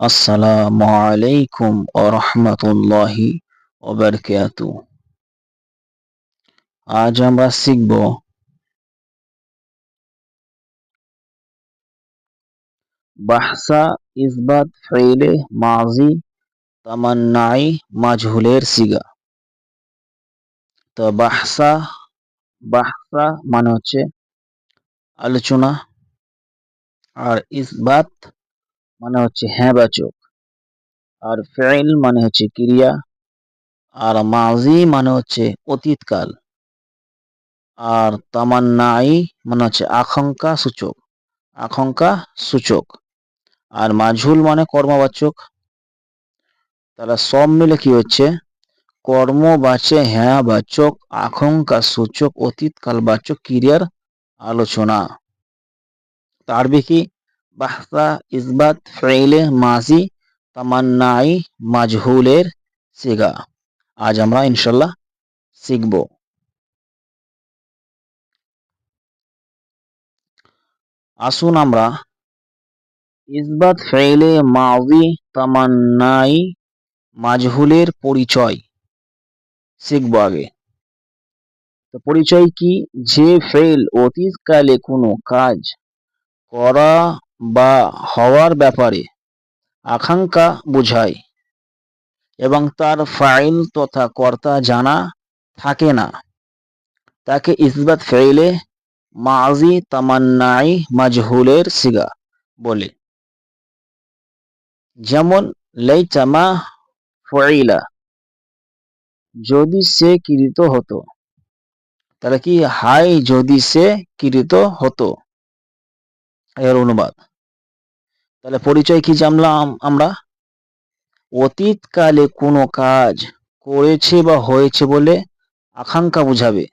আসসালামু আলাইকুম ওরহমতুল্লাহি ওবরকাত আজ আমরা শিখব বাহসা ইসবাত ফেলে মাজি তামান্নাই মাজহুলের সিগা। তো বাহসা বাহসা মানে হচ্ছে আলোচনা, আর ইসবাত মানে হচ্ছে হ্যাঁ বাচক আর ফেল মানে হচ্ছে ক্রিয়া। আর মাজি মানে হচ্ছে অতীতকাল। আর তামান্নাই মানে হচ্ছে আকাঙ্ক্ষা সূচক। আকাঙ্ক্ষা সূচক। আর মাঝুল মানে কর্মবাচক। তাহলে সব মিলে কি হচ্ছে? কর্মবাচে হ্যাঁ বাচক আকাঙ্ক্ষা সূচক, অতীতকাল বাচক ক্রিয়ার আলোচনা। তারবি কি বাহসা ইসবাত ফেলে মাজি, তামান্নাই, মাজহুলের সিগা। আজ আমরা ইনশাল্লাহ শিখব। আসুন আমরা ইসবাত ফেলে মাজি, তামান্নাই, মাজহুলের পরিচয় শিখব আগে। পরিচয় কি? যে ফেল অতীতকালে কোনো কাজ করা বা হওয়ার ব্যাপারে আকাঙ্ক্ষা বোঝায় এবং তার ফাইল তথা কর্তা জানা থাকে না। তাকে ইসবাত ফেলে মাজি তামান্নাই মাজহুলের সিগা বলে। যেমন লেইচামা ফইলা, যদি সে কৃত হতো। তাহলে কি হাই যদি সে কৃত হতো? এর অনুবাদ। তাহলে পরিচয় কি জানলাম আমরা? অতীতকালে কোনো কাজ করেছে বা হয়েছে বলে আকাঙ্ক্ষা বুঝাবে।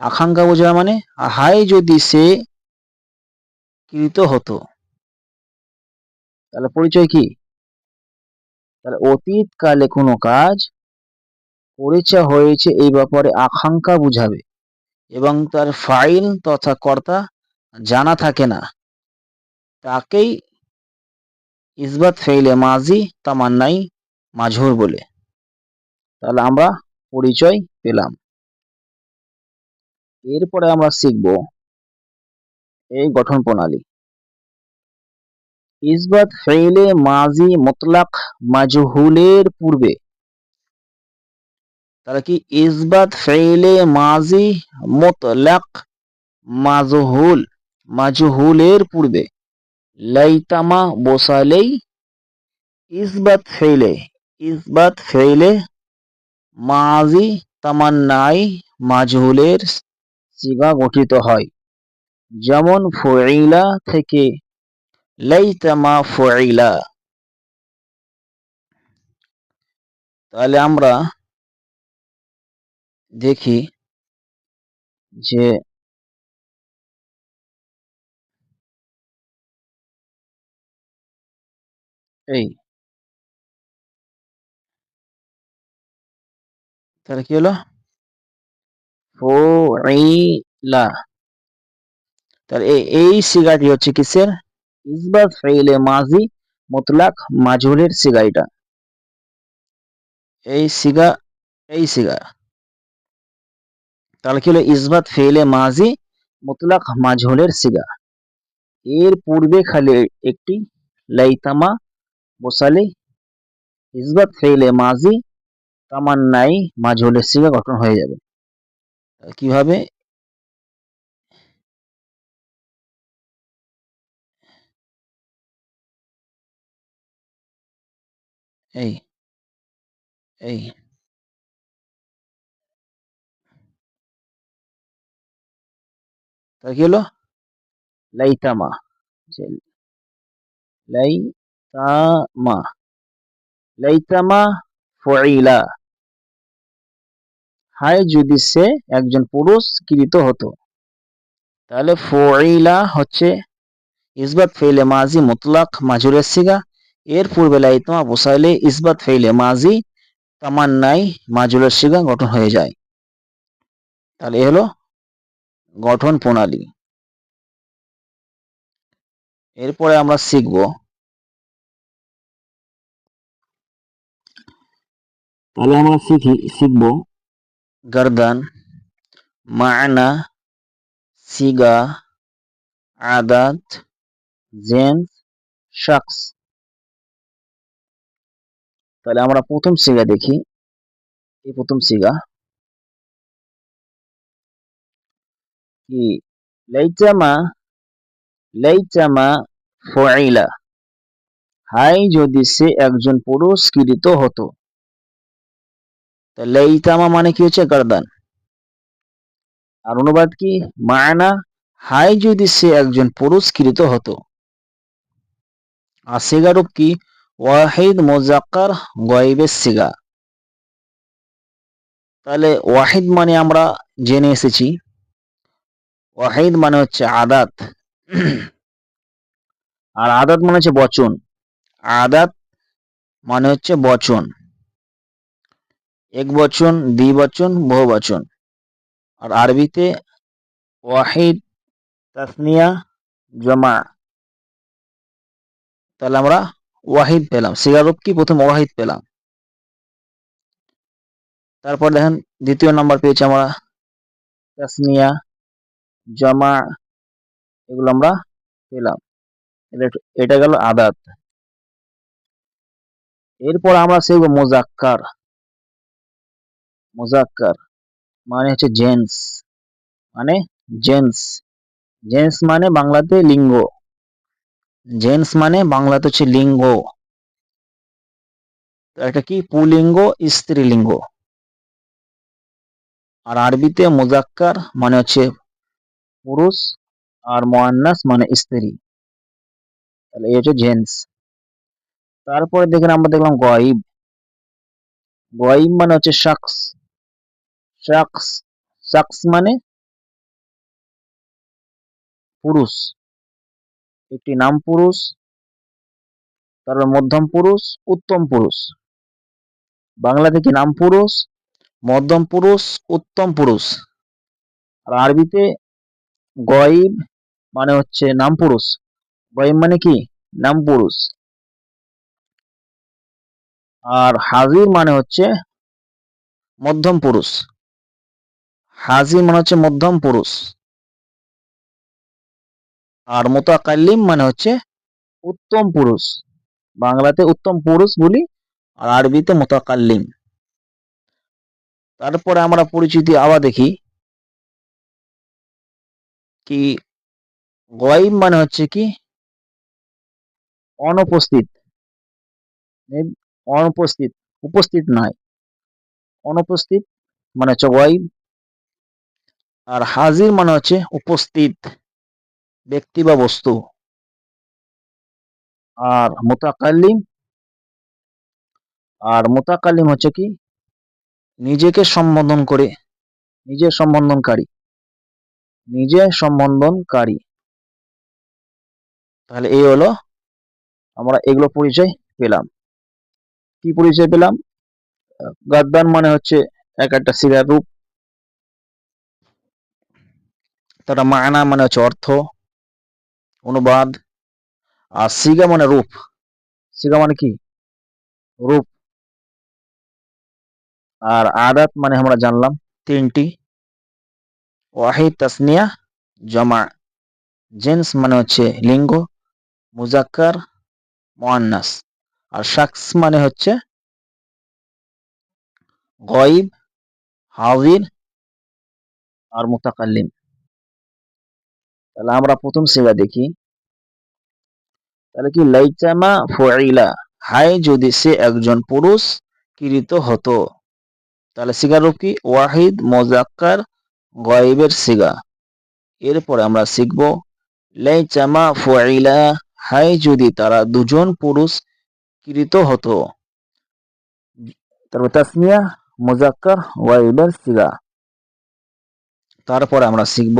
আকাঙ্ক্ষা বোঝাবে মানে হাই যদি সে কৃত হতো। তাহলে পরিচয় কি? তাহলে অতীতকালে কোনো কাজ করেছে হয়েছে এই ব্যাপারে আকাঙ্ক্ষা বুঝাবে। এবং তার ফাইল তথা কর্তা জানা থাকে না। তাকেই ইসবাত ফেইলে মাজি তামান্নাই মাঝুর বলে। তাহলে আমরা পরিচয় পেলাম। এরপরে আমরা শিখব এই গঠন প্রণালী। ইসবাত ফেইলে মাজি মতলাক মাজহুলের পূর্বে। তাহলে কি ইসবাত ফেইলে মাজি মতলাক মাজহুল? মাজহুলের পূর্বে। লাইতামা বসালেই ইসবাত ফেইলে ইসবাত ফেইলে মাজি তামান্নাই মাজহুলের সিগা গঠিত হয়। যেমন ফইলা থেকে লাইতামা ফইলা। তাহলে আমরা দেখি যে এই। তাহলে কি হলো? তাহলে এই সিগাটি হচ্ছে কিসের? ইসবাত ফেইলে মাজি মুতলাক মাজহুরের সিগা এটা এই সিগা এই সিগা। তাহলে কি হলো? ইসবাত ফেইলে মাজি মুতলাক মাজহুলের সিগা। এর পূর্বে খালি একটি লাইতামা বসালে ইসবাত ফেইলে মাজি তামান্নাই মাজহুলের সিগা গঠন হয়ে যাবে। কীভাবে? এই এই। তাহলে কি হলো? লাইতামা লাইতামা লাইতামা ফইলা হায় যদি সে একজন পুরুষ কৃত হতো, তাহলে ফইলা হচ্ছে ইসবাত ফেলে মাজি মুতলাক মাজুরের সিগা। এর পূর্বে লাইতামা বসাইলে ইসবাত ফেলে মাজি তামান্নাই মাজুরের সিগা গঠন হয়ে যায়। তাহলে এ হলো গঠন প্রণালী। এরপরে আমরা শিখব তাহলে আমরা শিখি, শিখব। গর্দান, মানা, সিগা, আদাত, জেন্স, শাখস। তাহলে আমরা প্রথম সিগা দেখি। এই প্রথম সিগা? কি? লাইচামা লাইচামা ফাইলা। হাই, যদি সে একজন পুরস্কৃত হতো। লাইতামা মানে কি হচ্ছে? গার্দান। আর অনুবাদ কি? মায়না। হাই যদি সে একজন পুরস্কৃত হতো। আর সিগারূপ কি? ওয়াহিদ মোজাক্কার গয়েবের সিগা। তাহলে ওয়াহিদ মানে আমরা জেনে এসেছি। ওয়াহিদ মানে হচ্ছে আদাত। আর আদাত মানে হচ্ছে বচন। আদাত মানে হচ্ছে বচন। এক বচন দ্বিবচন বহু বচন। আর আরবিতে ওয়াহিদ, তাসনিয়া, জমা। তাহলে আমরা ওয়াহিদ পেলাম। সিগারুপ কি? প্রথম ওয়াহিদ পেলাম। তারপর দেখেন দ্বিতীয় নাম্বার পেয়েছি আমরা। তাসনিয়া, জমা, এগুলো আমরা পেলাম। এটা গেল আদাত। এরপর আমরা শিখব মোজাক্কার। মোজাক্কার মানে হচ্ছে জেন্টস মানে জেন্টস জেন্টস মানে বাংলাতে লিঙ্গ, জেন্টস মানে বাংলাতে হচ্ছে লিঙ্গ। এটা কি? পুলিঙ্গ, স্ত্রীলিঙ্গ। আর আরবিতে মুজাক্কার মানে হচ্ছে পুরুষ, আর মোয়ান্নাস মানে স্ত্রী। তাহলে এই হচ্ছে জেন্টস। তারপরে দেখেন আমরা দেখলাম গয়েব গয়েব মানে হচ্ছে শাকস শাকস শাকস মানে পুরুষ। একটি নাম পুরুষ, তারপর মধ্যম পুরুষ, উত্তম পুরুষ। বাংলা থেকে নাম পুরুষ? মধ্যম পুরুষ, উত্তম পুরুষ। আর আরবিতে গয়েব মানে হচ্ছে নাম পুরুষ। গয়েব মানে কি? নাম পুরুষ। আর হাজির মানে হচ্ছে মধ্যম পুরুষ। হাজির মানে হচ্ছে মধ্যম পুরুষ। আর মোতাকাল্লিম মানে হচ্ছে উত্তম পুরুষ। বাংলাতে উত্তম পুরুষ বলি, আর আরবিতে মোতাকাল্লিম। তারপরে আমরা পরিচিতি আবার দেখি। কি? গয়েব মানে হচ্ছে কি? অনুপস্থিত। অনুপস্থিত। উপস্থিত নয়। অনুপস্থিত মানে হচ্ছে গয়েব আর হাজির মানে হচ্ছে উপস্থিত ব্যক্তি বা বস্তু। আর মোতাকাল্লিম আর মোতাকাল্লিম হচ্ছে কি? নিজেকে সম্বোধন করে, নিজে সম্বোধনকারী নিজে সম্বোধনকারী। তাহলে এই হলো আমরা এগুলো পরিচয় পেলাম। কি পরিচয় পেলাম? গাদ্দান মানে হচ্ছে এক একটা সিরার রূপ তারা মায়না মানে হচ্ছে অর্থ, অনুবাদ, আর সিগা মানে রূপ। সিগা মানে কি? রূপ। আর আদাত মানে আমরা জানলাম, তিনটি। ওয়াহিদ তাসনিয়া, জমা। জেন্স মানে হচ্ছে লিঙ্গ, মুজাক্কার মোয়ান্নাস আর শাকস মানে হচ্ছে গয়েব, হাজির, আর মুতাকাল্লিম। তাহলে আমরা প্রথম সিগা দেখি। তাহলে কি লাইচামা ফুইলা, হাই যদি সে একজন পুরুষ কৃত হতো। তাহলে সিগার রূপ কি? ওয়াহিদ মোজাক্কার গয়েবের সিগা এরপরে আমরা শিখব লাইচামা ফুইলা, হাই যদি তারা দুজন পুরুষ কৃত হতো। তারপর তাসমিয়া মুজাক্কার ওয়াইবের সিগা তারপর আমরা শিখব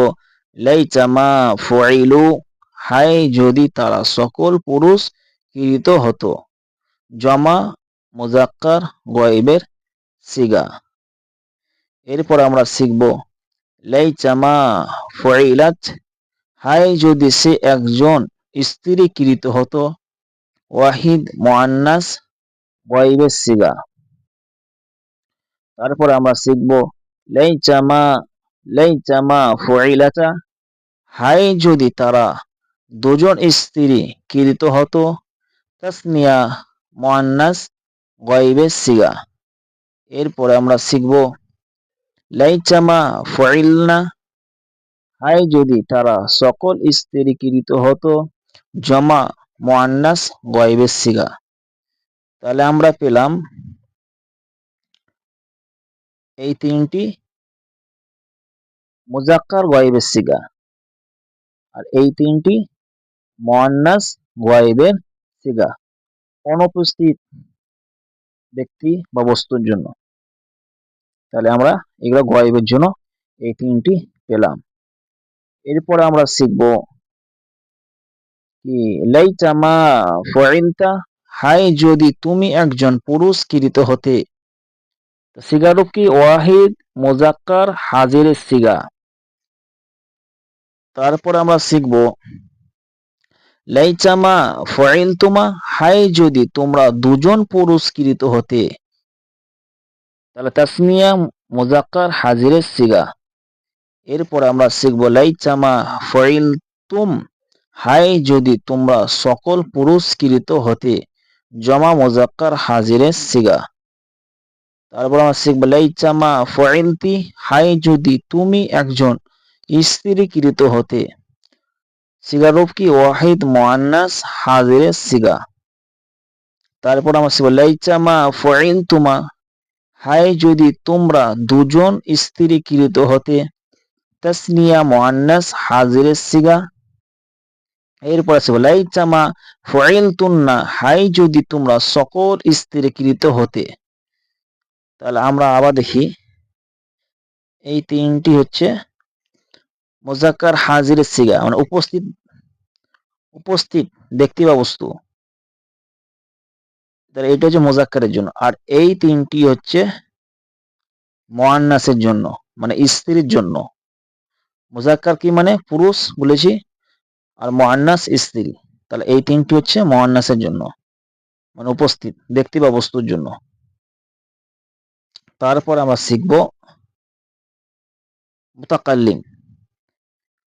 লাইচামা ফুইলু হাই যদি তারা সকল পুরুষ কৃত হতো। জমা মুজাক্কার গয়েবের সিগা। এরপর আমরা শিখব লাইচামা ফুইলাত হাই যদি সে একজন স্ত্রী কৃত হতো, ওয়াহিদ মোয়ান্নাস গয়েবের সিগা। তারপর আমরা শিখব লাইচামা লাইচামা ফুইলাতা হাই যদি তারা দুজন স্ত্রী কৃত হতো, তাসনিয়া মোয়ান্নাস গয়বে সিগা। এরপরে আমরা শিখব লাইচামা ফুইলনা হাই যদি তারা সকল স্ত্রী কৃত হতো, জমা মোয়ান্নাস গয়বে সিগা। তাহলে আমরা পেলাম এই তিনটি মুজাক্কার গয়েবের সিগা। আর এই তিনটি মোয়ান্নাস গয়েবের সিগা। অনুপস্থিত ব্যক্তি বা বস্তুর জন্য। তাহলে আমরা এগুলো গয়েবের জন্য এই তিনটি পেলাম। এরপরে আমরা শিখব কি লাইটামা ফয়িলতা হাই যদি তুমি একজন পুরুষ কৃত হতে সিগারুপ কি ওয়াহিদ মোজাক্কার হাজিরের সিগা। তারপর আমরা শিখব লাইচামা ফয়েল তুমা হাই যদি তোমরা দুজন পুরস্কৃত হতে। তাহলে তাসমিয়া মোজাক্কার হাজিরের সিগা এরপর আমরা শিখব লাইচামা ফয়েল তুম হাই যদি তোমরা সকল পুরস্কৃত হতে। জমা মোজাক্কার হাজিরের সিগা তারপর আমরা শিখব লাইচামা ফয়েলতি হাই যদি তুমি একজন স্ত্রীকৃত হতে। সিগারুপ কি ওয়াহিদ মোয়ান্নাস হাজিরে সিগা। তারপর আমার শিখব লাইচামা ফয়েল তুমা হাই যদি তোমরা দুজন স্ত্রীকৃত হতে, তাসনিয়া মোয়ান্নাস হাজিরে সিগা। এরপর আছে লাইচামা ফয়েল তুন্না হাই যদি তোমরা সকল স্ত্রীকৃত হতে, তাহলে আমরা আবার দেখি। এই তিনটি হচ্ছে মোজাক্কার হাজির সিগা মানে উপস্থিত উপস্থিত ব্যক্তি বা বস্তু। তাহলে এটা হচ্ছে মোজাক্কারের জন্য। আর এই তিনটি হচ্ছে মোয়ান্নাসের জন্য মানে স্ত্রীর জন্য। মোজাক্কার কি মানে? পুরুষ বলেছি, আর মোয়ান্নাস স্ত্রী। তাহলে এই তিনটি হচ্ছে মোয়ান্নাসের জন্য মানে উপস্থিত ব্যক্তি বা বস্তুর জন্য। তারপর আমরা শিখব মুতাকাল্লিম।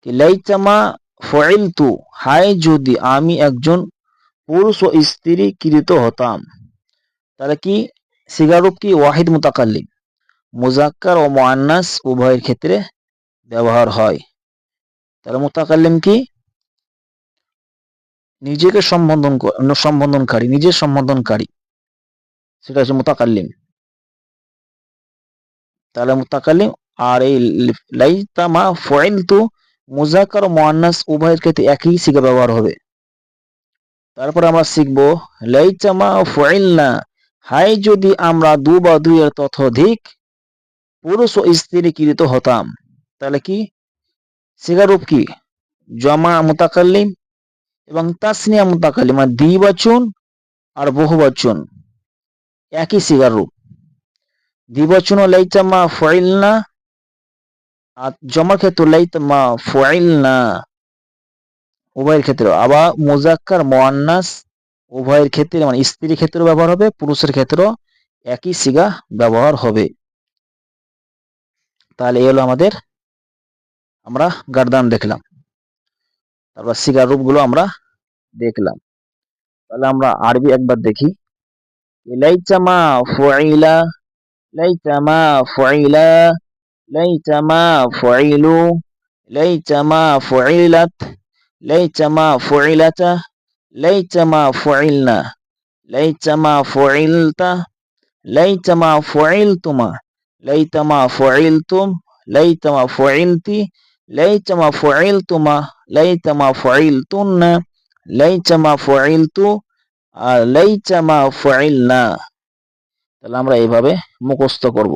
লাইতামা ফয়েলতু হায় যদি আমি একজন পুরুষ ও স্ত্রী কৃত হতাম। তাহলে কি? সিগারুপ কি? ওয়াহিদ মুতাকাল্লিম। মুজাক্কার ও মোয়ান্নাস উভয়ের ক্ষেত্রে ব্যবহার হয়। তাহলে মুতাকাল্লিম কি? নিজেকে সম্বোধন সম্বোধনকারী নিজের সম্বোধনকারী। সেটা হচ্ছে মুতাকাল্লিম। তাহলে মুতাকাল্লিম আর এই লাইতামা ফয়েলতু মুজাক্কার ও মোয়ান্নাস উভয়ের ক্ষেত্রে একই সিগা ব্যবহার হবে। তারপর আমরা শিখব লাইচামা ফুইলনা হাই যদি আমরা দু বা দুইয়ের ততোধিক পুরুষ ও স্ত্রী কৃত হতাম। তাহলে কি? সিগারূপ কি? জমা মুতাকাল্লিম এবং তাসনিয়া মুতাকাল্লিম মানে দ্বিবচন আর বহুবচন। একই সিগার রূপ। দ্বিবচন লাইচামা ফুইলনা জমার ক্ষেত্রে লাইতামা ফুইলনা উভয়ের ক্ষেত্রে। আবার মোজাক্কার মোয়ান্নাস উভয়ের ক্ষেত্রে মানে স্ত্রীর ক্ষেত্রে ব্যবহার হবে, পুরুষের ক্ষেত্রেও একই সিগা ব্যবহার হবে। তাহলে এই হলো আমাদের, আমরা গার্দান দেখলাম। তারপর সিগার রূপগুলো আমরা দেখলাম। তাহলে আমরা আরবি একবার দেখি। লাইচামা ফুইলা লাইচামা ফুইলা লাইতামা ফুইলু লাইতামা ফুইলাত লাইতামা ফুইলাতা লাইতামা ফুইলনা লাইতামা ফুইলতা লাইতামা ফুইলতুমা লাইতামা ফুইলতুম লাইতামা ফুইলতি লাইতামা ফুইলতুমা লাইতামা ফুইলতুন্না লাইতামা ফুইলতু আর লাইতামা ফুইলনা তাহলে আমরা এইভাবে মুখস্থ করব